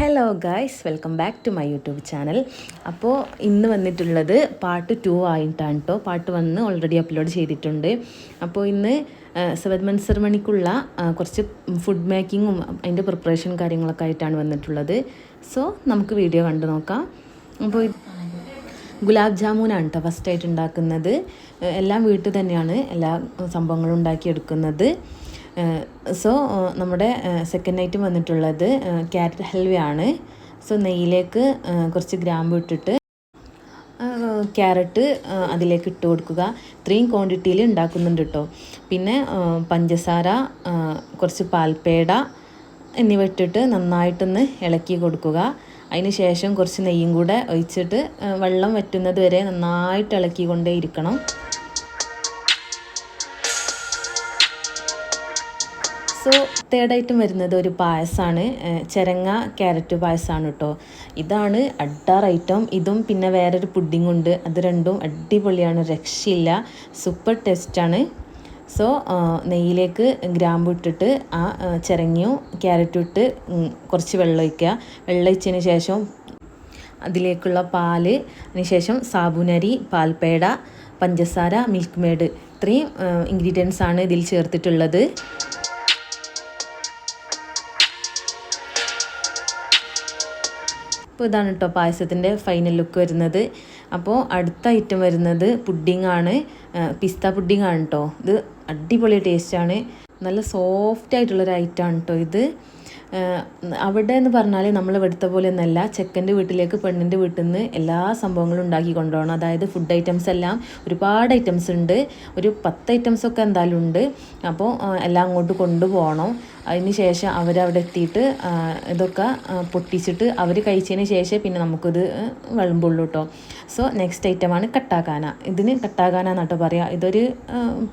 Hello guys welcome back to my YouTube channel അപ്പോൾ ഇന്ന് വന്നിട്ടുള്ളത് പാർട്ട് ടു ആയിട്ടാണ് കേട്ടോ പാർട്ട് വന്ന് ഓൾറെഡി അപ്ലോഡ് ചെയ്തിട്ടുണ്ട്. അപ്പോൾ ഇന്ന് സവത് മൻസർ മണിക്കുള്ള കുറച്ച് ഫുഡ് മേക്കിങ്ങും അതിന്റെ പ്രിപ്പറേഷൻ കാര്യങ്ങളൊക്കെ ആയിട്ടാണ് വന്നിട്ടുള്ളത്. സോ നമുക്ക് വീഡിയോ കണ്ടു നോക്കാം. അപ്പോൾ ഗുലാബ് ജാമുനാണ് കേട്ടോ ഫസ്റ്റായിട്ട് ഉണ്ടാക്കുന്നത്. എല്ലാം വീട്ടിൽ തന്നെയാണ് എല്ലാ സംഭവങ്ങളും ഉണ്ടാക്കിയെടുക്കുന്നത്. സോ നമ്മുടെ സെക്കൻഡ് ഐറ്റം വന്നിട്ടുള്ളത് ക്യാരറ്റ് ഹൽവയാണ് സോ നെയ്യിലേക്ക് കുറച്ച് ഗ്രാമ്പ് ഇട്ടിട്ട് ക്യാരറ്റ് അതിലേക്ക് ഇട്ട് കൊടുക്കുക. ഇത്രയും ക്വാണ്ടിറ്റിയിൽ ഉണ്ടാക്കുന്നുണ്ട് കേട്ടോ പിന്നെ പഞ്ചസാര കുറച്ച് പാൽപ്പേട എന്നിവ ഇട്ടിട്ട് നന്നായിട്ടൊന്ന് ഇളക്കി കൊടുക്കുക. അതിന് ശേഷം കുറച്ച് നെയ്യും കൂടെ ഒഴിച്ചിട്ട് വെള്ളം വറ്റുന്നത് വരെ നന്നായിട്ട് ഇളക്കിക്കൊണ്ടേ ഇരിക്കണം. സോ തേർഡ് ഐറ്റം വരുന്നത് ഒരു പായസമാണ് ചിരങ്ങ ക്യാരറ്റ് പായസമാണ് കേട്ടോ ഇതാണ് അഡ്ഡാർ ഐറ്റം ഇതും പിന്നെ വേറൊരു പുഡിംഗ് ഉണ്ട്. അത് രണ്ടും അടിപൊളിയാണ്. രക്ഷയില്ല. സൂപ്പർ ടേസ്റ്റാണ് സോ നെയ്യിലേക്ക് ഗ്രാമ്പു ഇട്ടിട്ട് ആ ചിരങ്ങിയും ക്യാരറ്റും ഇട്ട് കുറച്ച് വെള്ളം ഒഴിക്കുക. വെള്ളം ഒഴിച്ചതിന് ശേഷം അതിലേക്കുള്ള പാൽ അതിനുശേഷം സാബുനരി പാൽപ്പേട പഞ്ചസാര മിൽക്ക് മേഡ് ഇത്രയും ഇൻഗ്രീഡിയൻസ് ആണ് ഇതിൽ ചേർത്തിട്ടുള്ളത്. അപ്പോൾ ഇതാണ് കേട്ടോ പായസത്തിന്റെ ഫൈനൽ ലുക്ക് വരുന്നത്. അപ്പോൾ അടുത്ത ഐറ്റം വരുന്നത് പുഡിംഗ് ആണ്. പിസ്ത പുഡിംഗ് ആണ് കേട്ടോ ഇത് അടിപൊളി ടേസ്റ്റാണ് നല്ല സോഫ്റ്റ് ആയിട്ടുള്ളൊരു ഐറ്റമാണ് കേട്ടോ ഇത്. അവിടെ എന്ന് പറഞ്ഞാൽ നമ്മൾ എടുത്ത പോലെ ഒന്നല്ല ചെക്കന്റെ വീട്ടിലേക്ക് പെണ്ണിന്റെ വീട്ടിൽ നിന്ന് എല്ലാ സംഭവങ്ങളും ഉണ്ടാക്കി കൊണ്ടുപോകണം അതായത് ഫുഡ് ഐറ്റംസ് എല്ലാം ഒരുപാട് ഐറ്റംസ് ഉണ്ട്. ഒരു പത്ത് ഐറ്റംസ് ഒക്കെ എന്തായാലും ഉണ്ട്. അപ്പോൾ എല്ലാം അങ്ങോട്ട് കൊണ്ടുപോകണം. അതിന് ശേഷം അവരവിടെ എത്തിയിട്ട് ഇതൊക്കെ പൊട്ടിച്ചിട്ട് അവർ കഴിച്ചതിന് ശേഷം പിന്നെ നമുക്കിത് വിളമ്പുള്ളൂ കേട്ടോ സോ നെക്സ്റ്റ് ഐറ്റമാണ് കട്ടാക്കാന ഇതിന് കട്ടാക്കാന എന്നാട്ടോ പറയുക ഇതൊരു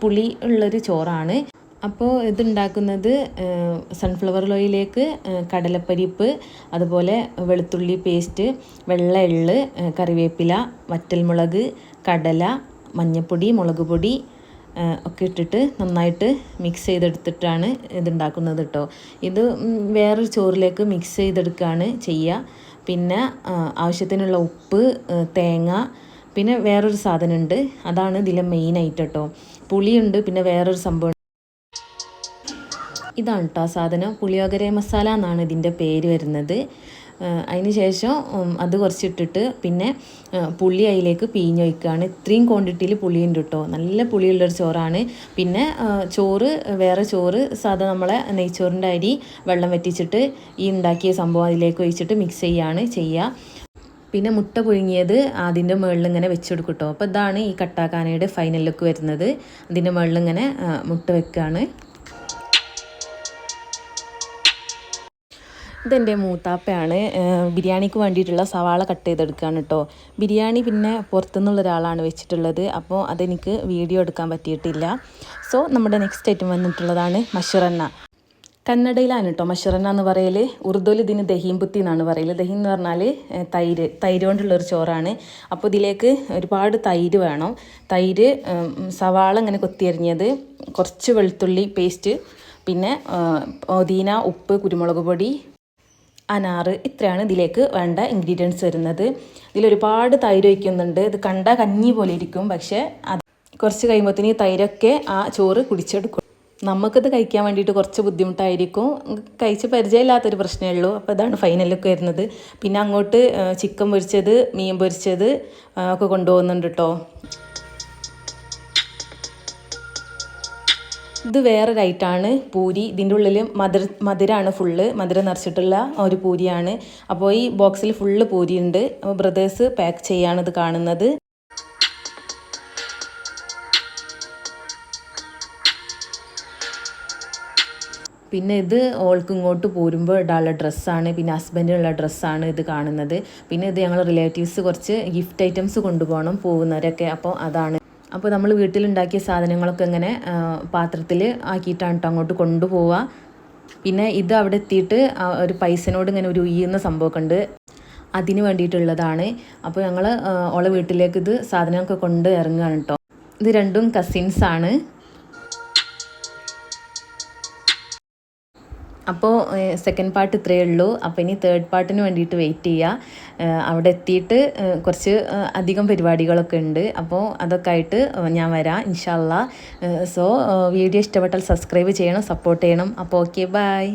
പുളി ഉള്ളൊരു ചോറാണ്. അപ്പോൾ ഇതുണ്ടാക്കുന്നത് സൺഫ്ലവർ ഓയിലേക്ക് കടലപ്പരിപ്പ് അതുപോലെ വെളുത്തുള്ളി പേസ്റ്റ് വെള്ള എള്ള് കറിവേപ്പില വറ്റൽമുളക് കടല മഞ്ഞൾപ്പൊടി മുളക് പൊടി ഒക്കെ ഇട്ടിട്ട് നന്നായിട്ട് മിക്സ് ചെയ്തെടുത്തിട്ടാണ് ഇതുണ്ടാക്കുന്നത് കേട്ടോ ഇത് വേറൊരു ചോറിലേക്ക് മിക്സ് ചെയ്തെടുക്കുകയാണ് ചെയ്യുക പിന്നെ ആവശ്യത്തിനുള്ള ഉപ്പ് തേങ്ങ പിന്നെ വേറൊരു സാധനമുണ്ട്. അതാണ് ഇതിലെ മെയിനായിട്ട് കേട്ടോ പുളിയുണ്ട് പിന്നെ വേറൊരു സംഭവം ഇതാണ് കേട്ടോ സാധനം. പുളിയോഗര മസാല എന്നാണ് ഇതിന്റെ പേര് വരുന്നത്. അതിന് ശേഷം അത് കുറച്ചിട്ടിട്ട് പിന്നെ പുളി അതിലേക്ക് പിഴിഞ്ഞൊഴിക്കുകയാണ് ഇത്രയും ക്വാണ്ടിറ്റിയിൽ പുളിയുണ്ട് കേട്ടോ നല്ല പുളിയുള്ളൊരു ചോറാണ്. പിന്നെ ചോറ് വേറെ ചോറ് സാധാ നമ്മളെ നെയ്ച്ചോറിന്റെ അരി വെള്ളം വറ്റിച്ചിട്ട് ഈ ഉണ്ടാക്കിയ സംഭവം അതിലേക്ക് ഒഴിച്ചിട്ട് മിക്സ് ചെയ്യുകയാണ് ചെയ്യുക പിന്നെ മുട്ട പുഴുങ്ങിയത് അതിന്റെ മുകളിൽ ഇങ്ങനെ വെച്ചെടുക്കും കേട്ടോ അപ്പോൾ ഇതാണ് ഈ കട്ടാക്കാനയുടെ ഫൈനൽ ലുക്ക് വരുന്നത്. അതിന്റെ മുകളിൽ ഇങ്ങനെ മുട്ട വെക്കുകയാണ് ഇതെന്റെ മൂത്താപ്പയാണ്. ബിരിയാണിക്ക് വേണ്ടിയിട്ടുള്ള സവാള കട്ട് ചെയ്തെടുക്കുകയാണ് കേട്ടോ ബിരിയാണി പിന്നെ പുറത്തുനിന്നുള്ള ഒരാളാണ് വെച്ചിട്ടുള്ളത്. അപ്പോൾ അതെനിക്ക് വീഡിയോ എടുക്കാൻ പറ്റിയിട്ടില്ല. സോ നമ്മുടെ നെക്സ്റ്റ് ഐറ്റം വന്നിട്ടുള്ളതാണ് മഷുറന്ന. കന്നഡയിലാണ് കേട്ടോ മഷുറന്ന എന്ന് പറയൽ ഉറുദുവിൽ ഇതിന് ദഹീംപുത്തി എന്നാണ് പറയൽ ദഹി എന്ന് പറഞ്ഞാൽ തൈര് തൈര് കൊണ്ടുള്ളൊരു ചോറാണ്. അപ്പോൾ ഇതിലേക്ക് ഒരുപാട് തൈര് വേണം. തൈര് സവാള ഇങ്ങനെ കൊത്തിയരിഞ്ഞത് കുറച്ച് വെളുത്തുള്ളി പേസ്റ്റ് പിന്നെ ഒതീന ഉപ്പ് കുരുമുളക് പൊടി അനാറ് ഇത്രയാണ് ഇതിലേക്ക് വേണ്ട ഇൻഗ്രീഡിയൻസ് വരുന്നത്. ഇതിലൊരുപാട് തൈര് വയ്ക്കുന്നുണ്ട് ഇത് കണ്ട കഞ്ഞി പോലെ ഇരിക്കും. പക്ഷേ അത് കുറച്ച് കഴിയുമ്പോഴത്തേന് തൈരൊക്കെ ആ ചോറ് കുടിച്ചെടുക്കും. നമുക്കത് കഴിക്കാൻ വേണ്ടിയിട്ട് കുറച്ച് ബുദ്ധിമുട്ടായിരിക്കും. കഴിച്ച് പരിചയമില്ലാത്തൊരു പ്രശ്നമേ ഉള്ളൂ. അപ്പോൾ ഇതാണ് ഫൈനലൊക്കെ വരുന്നത്. പിന്നെ അങ്ങോട്ട് ചിക്കൻ പൊരിച്ചത് മീൻ പൊരിച്ചത് ഒക്കെ കൊണ്ടുപോകുന്നുണ്ട് കേട്ടോ ഇത് വേറെ ഐറ്റാണ് പൂരി. ഇതിന്റെ ഉള്ളിൽ മധുര മധുരമാണ് ഫുള്ള് മധുരം നിറച്ചിട്ടുള്ള ഒരു പൂരിയാണ്. അപ്പോൾ ഈ ബോക്സിൽ ഫുള്ള് പൂരി ഉണ്ട് അപ്പോൾ ബ്രദേഴ്സ് പാക്ക് ചെയ്യാണ് ഇത് കാണുന്നത്. പിന്നെ ഇത് ഓൾക്ക് ഇങ്ങോട്ട് പോരുമ്പോൾ ഇടാനുള്ള ഡ്രസ്സാണ്. പിന്നെ ഹസ്ബൻഡിനുള്ള ഡ്രസ്സാണ് ഇത് കാണുന്നത്. പിന്നെ ഇത് ഞങ്ങൾ റിലേറ്റീവ്സ് കുറച്ച് ഗിഫ്റ്റ് ഐറ്റംസ് കൊണ്ടുപോകണം പോകുന്നവരൊക്കെ അപ്പോൾ അതാണ് അപ്പോൾ നമ്മൾ വീട്ടിലുണ്ടാക്കിയ സാധനങ്ങളൊക്കെ ഇങ്ങനെ പാത്രത്തിൽ ആക്കിയിട്ടാണ് കേട്ടോ അങ്ങോട്ട് കൊണ്ടുപോവുക. പിന്നെ ഇത് അവിടെ എത്തിയിട്ട് ഒരു പൈസനോട് ഇങ്ങനെ ഒരു ഉയ്യുന്ന സംഭവമൊക്കെ ഉണ്ട് അതിന് വേണ്ടിയിട്ടുള്ളതാണ്. അപ്പോൾ ഞങ്ങൾ ഓളെ വീട്ടിലേക്ക് ഇത് സാധനമൊക്കെ കൊണ്ട് ഇറങ്ങുകയാണ് കേട്ടോ ഇത് രണ്ടും കസിൻസാണ് അപ്പോൾ സെക്കൻഡ് പാർട്ട് ഇത്രയേ ഉള്ളൂ. അപ്പോൾ ഇനി തേർഡ് പാർട്ടിന് വേണ്ടിയിട്ട് വെയിറ്റ് ചെയ്യുക അവിടെ എത്തിയിട്ട് കുറച്ച് അധികം പരിപാടികളൊക്കെ ഉണ്ട്. അപ്പോൾ അതൊക്കെ ആയിട്ട് ഞാൻ വരാം ഇൻഷാല്ല സോ വീഡിയോ ഇഷ്ടപ്പെട്ടാൽ സബ്സ്ക്രൈബ് ചെയ്യണം സപ്പോർട്ട് ചെയ്യണം. അപ്പോൾ ഓക്കെ ബൈ